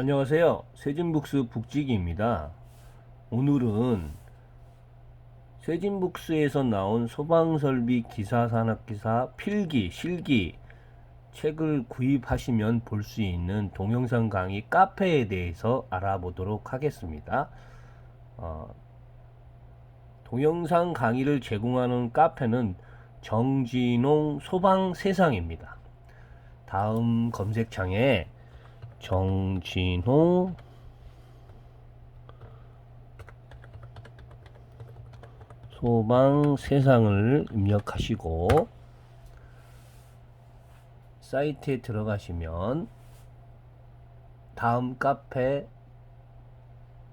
안녕하세요. 세진북스 북지기입니다. 오늘은 세진북스에서 나온 소방설비 기사 산업기사 필기, 실기 책을 구입하시면 볼 수 있는 동영상 강의 카페에 대해서 알아보도록 하겠습니다. 어, 동영상 강의를 제공하는 카페는 정진홍 소방세상입니다. 다음 검색창에 정진호 소방 세상을 입력하시고 사이트에 들어가시면 다음 카페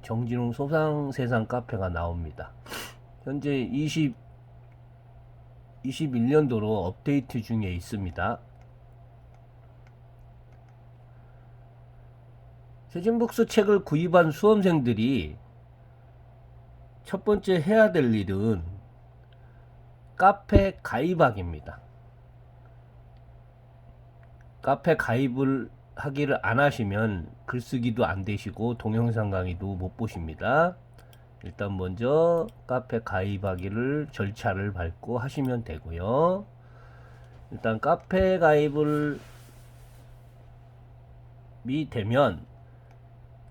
정진홍 소방 세상 카페가 나옵니다. 현재 20 21년도로 업데이트 중에 있습니다. 세진북스 책을 구입한 수험생들이 첫 번째 해야 될 일은 카페 가입하기입니다. 카페 가입을 하기를 안 하시면 글쓰기도 안 되시고 동영상 강의도 못 보십니다. 일단 먼저 카페 가입하기를 절차를 밟고 하시면 되고요. 일단 카페 가입을 미 되면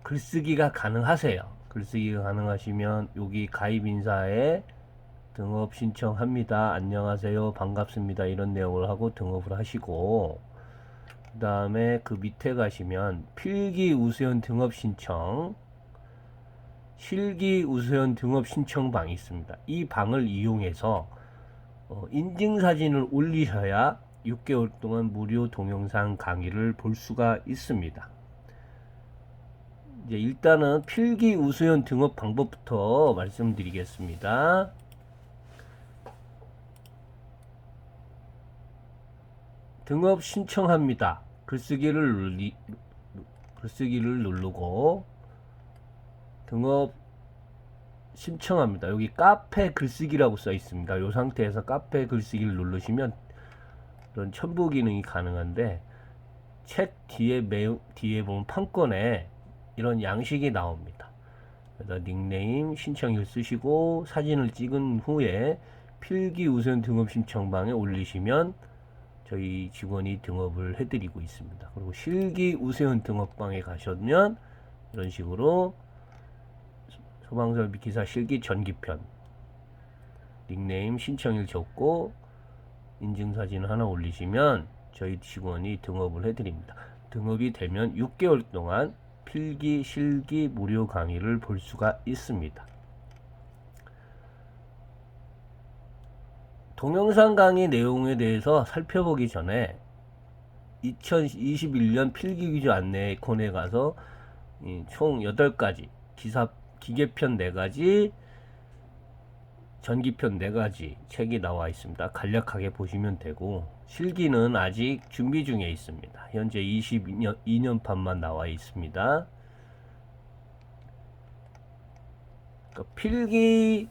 글쓰기가 가능하세요. 글쓰기가 가능하시면 여기 가입 인사에 등업 신청합니다. 안녕하세요. 반갑습니다. 이런 내용을 하고 등업을 하시고 그 다음에 그 밑에 가시면 필기 우수연 등업 신청 실기 우수연 등업 신청 방이 있습니다. 이 방을 이용해서 어, 인증사진을 올리셔야 6개월 동안 무료 동영상 강의를 볼 수가 있습니다. 이제 일단은 필기 우수연 등업 방법부터 말씀드리겠습니다. 등업 신청합니다. 글쓰기를 눌리, 글쓰기를 누르고 등업 신청합니다. 여기 카페 글쓰기라고 써 있습니다. 이 상태에서 카페 글쓰기를 누르시면 이런 첨부 기능이 가능한데 책 뒤에 매 뒤에 보면 판권에 이런 양식이 나옵니다. 그래서 닉네임 신청일 쓰시고 사진을 찍은 후에 필기 우선 등업 신청방에 올리시면 저희 직원이 등업을 해드리고 있습니다. 그리고 실기 우선 등업방에 가시면 이런 식으로 소방설비 기사 실기 전기편 닉네임 신청일 적고 인증사진 하나 올리시면 저희 직원이 등업을 해드립니다. 등업이 되면 6개월 동안 필기 실기 무료 강의를 볼 수가 있습니다. 동영상 강의 내용에 대해서 살펴보기 전에 2021년 필기 위주 안내 콘에 가서 총 8가지 기사 기계편 4가지 전기편 4가지 책이 나와 있습니다. 간략하게 보시면 되고 실기는 아직 준비 중에 있습니다. 현재 22년 2년판만 나와 있습니다. 그러니까 필기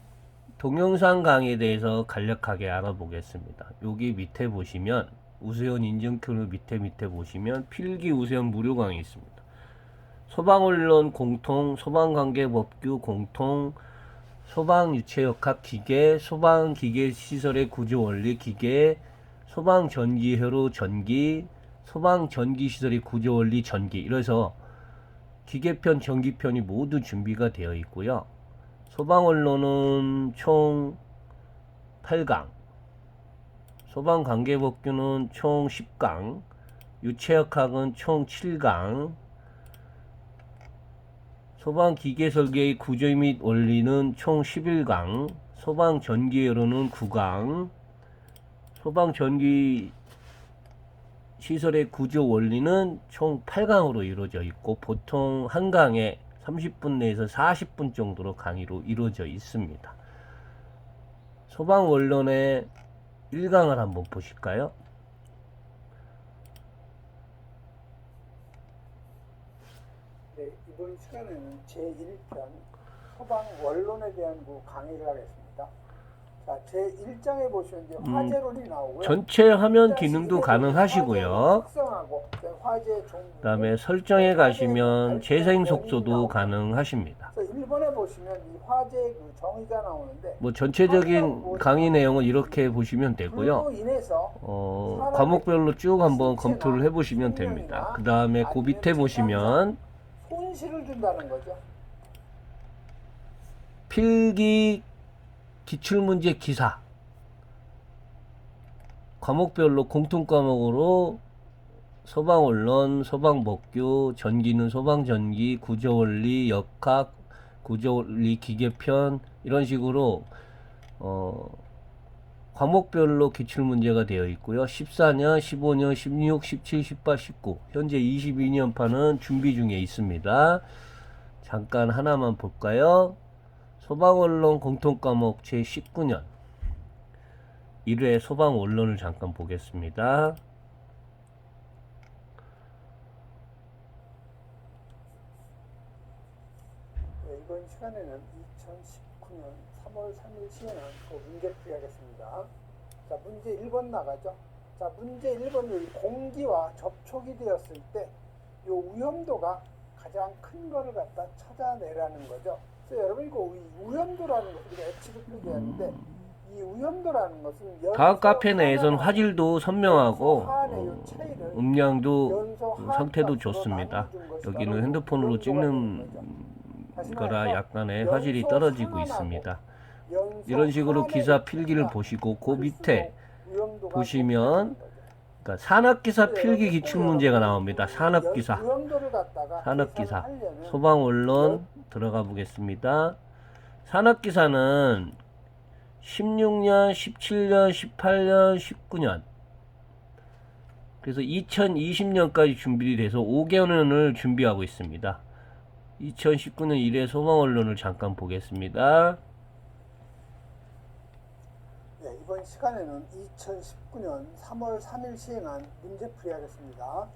동영상 강의에 대해서 간략하게 알아보겠습니다. 여기 밑에 보시면 우수연 인증표를 밑에 밑에 보시면 필기 우수연 무료 강의 있습니다. 소방언론 공통, 소방관계법규 공통, 소방유체역학 기계, 소방기계시설의 구조원리 기계, 소방 전기회로 전기, 소방 전기 시설의 구조 원리 전기 이래서 기계편, 전기편이 모두 준비가 되어 있고요. 소방언론은 총 8강, 소방 관계 법규는 총 10강, 유체역학은 총 7강, 소방 기계 설계의 구조 및 원리는 총 11강, 소방 전기회로는 9강, 소방 전기 시설의 구조 원리는 총 8강으로 이루어져 있고 보통 한 강에 30분 내에서 40분 정도로 강의로 이루어져 있습니다. 소방 원론의 1강을 한번 보실까요? 네, 이번 시간에는 제1편 소방 원론에 대한 그 강의를 하겠습니다. 자, 제 1장에 보시면 이제 음, 화재론이 나오고요. 전체 화면 기능도 12에 가능하시고요. 종류. 그다음에 설정에 가시면 재생 속도도 가능하십니다. 1번에 보시면 이 화재 그 정의가 나오는데 뭐 전체적인 강의 내용은 이렇게 보시면 되고요. 어, 과목별로 쭉 한번 검토를 해 보시면 됩니다. 그 다음에 그 밑에 보시면 손실을 준다는 거죠. 필기 기출문제 기사 과목별로 공통 과목으로 소방언론, 소방법규, 전기는 소방전기, 구조원리, 역학, 구조원리 기계편 이런 식으로 어, 과목별로 기출문제가 되어 있고요. 14년, 15년, 16, 17, 18, 19 현재 22년판은 준비 중에 있습니다. 잠깐 하나만 볼까요? 소방언론 공통과목 제19년 1회 소방언론을 잠깐 보겠습니다. 네, 이번 시간에는 2019년 3월 3일 시행한 그 문제 풀이 하겠습니다. 자, 문제 1번 나가죠. 자, 문제 1번 여기 공기와 접촉이 되었을 때 이 위험도가 가장 큰 거를 갖다 찾아내라는 거죠. 그래서 여러분 이거 이 위험도라는 거 우리가 H로 표기하는데 이 위험도라는 것은 다음 카페 내에서는 화질도 선명하고 음량도 하나 상태도 좋습니다. 여기는 핸드폰으로 찍는 거라 약간의 화질이 떨어지고 있습니다. 이런 식으로 기사 필기를 보시고 그 밑에 보시면. 그러니까 산업기사 필기 기출 문제가 나옵니다. 산업기사, 산업기사, 소방언론 들어가 보겠습니다. 산업기사는 16년, 17년, 18년, 19년 그래서 2020년까지 준비가 돼서 5개년을 준비하고 있습니다. 2019년 1회 소방언론을 잠깐 보겠습니다. 네, 이번 시간에는 2019년 3월 3일 시행한 문제풀이 하겠습니다.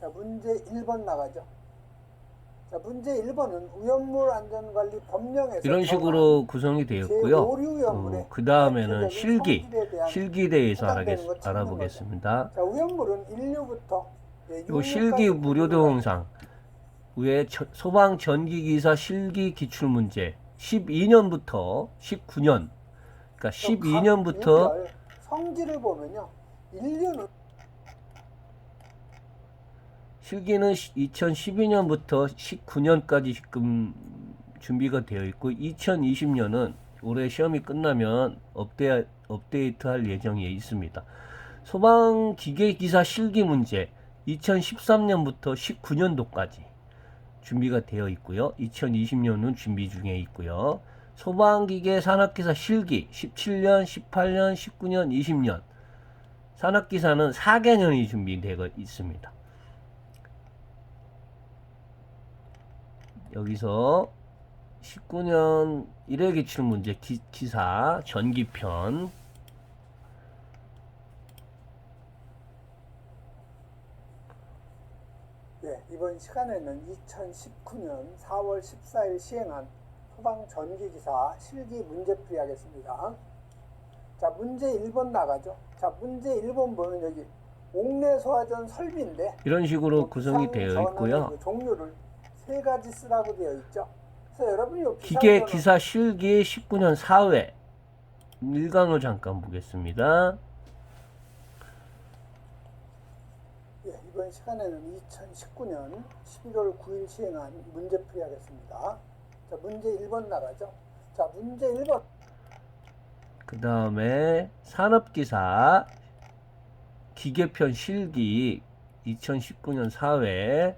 자, 문제 1번 나가죠. 자, 문제 1번은 위험물 안전관리 법령에서 이런 식으로 구성이 되었고요. 제5류 위험물의 어, 그 다음에는 실기, 대한 실기에 대해서 알아보겠습니다. 자, 위험물은 1류부터 네, 요 실기 무료 동영상 위에 저- 소방 전기기사 실기 기출 문제 12년부터 19년 그러니까 12년부터 성질을 보면요. 1류는 실기는 2012년부터 19년까지 지금 준비가 되어 있고 2020년은 올해 시험이 끝나면 업데이, 업데이트 할 예정에 있습니다. 소방 기계 기사 실기 문제 2013년부터 19년도까지 준비가 되어 있고요. 2020년은 준비 중에 있고요. 소방기계 산업기사 실기 17년, 18년, 19년, 20년 산업기사는 4개년이 준비되어 있습니다. 여기서 19년 1회 기출 문제 기, 기사 전기편 네, 이번 시간에는 2019년 4월 14일 시행한 소방 전기기사 실기 문제풀이 하겠습니다. 자, 문제 1번 나가죠. 자, 문제 1번 보면 여기 옥내 소화전 설비인데 이런 식으로 뭐 구성이 되어 있고요. 그 종류를 세 가지 쓰라고 되어 있죠. 그래서 여러분이 기계 기사 실기 19년 4회 1강을 잠깐 보겠습니다. 예, 이번 시간에는 2019년 11월 9일 시행한 문제풀이 하겠습니다. 자, 문제 1번 나가죠. 자, 문제 1번. 그 다음에 산업기사 기계편 실기 2019년 4회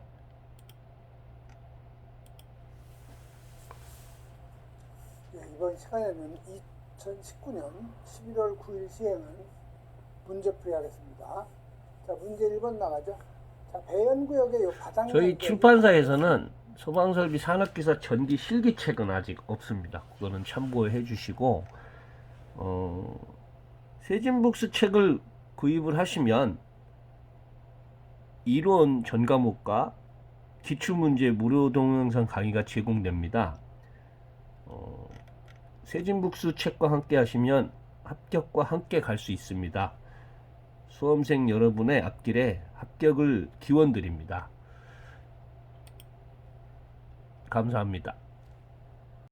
예, 이번 시간에는 2019년 11월 9일 시행한 문제풀이 하겠습니다. 자, 문제 1번 나가죠. 자, 배연구역의 요 바닥 저희 출판사에서는 소방설비 산업기사 전기 실기책은 아직 없습니다. 그거는 참고해 주시고 어, 세진북스 책을 구입을 하시면 이론 전 과목과 기출문제 무료 동영상 강의가 제공됩니다. 어, 세진북스 책과 함께 하시면 합격과 함께 갈 수 있습니다. 수험생 여러분의 앞길에 합격을 기원드립니다. 감사합니다.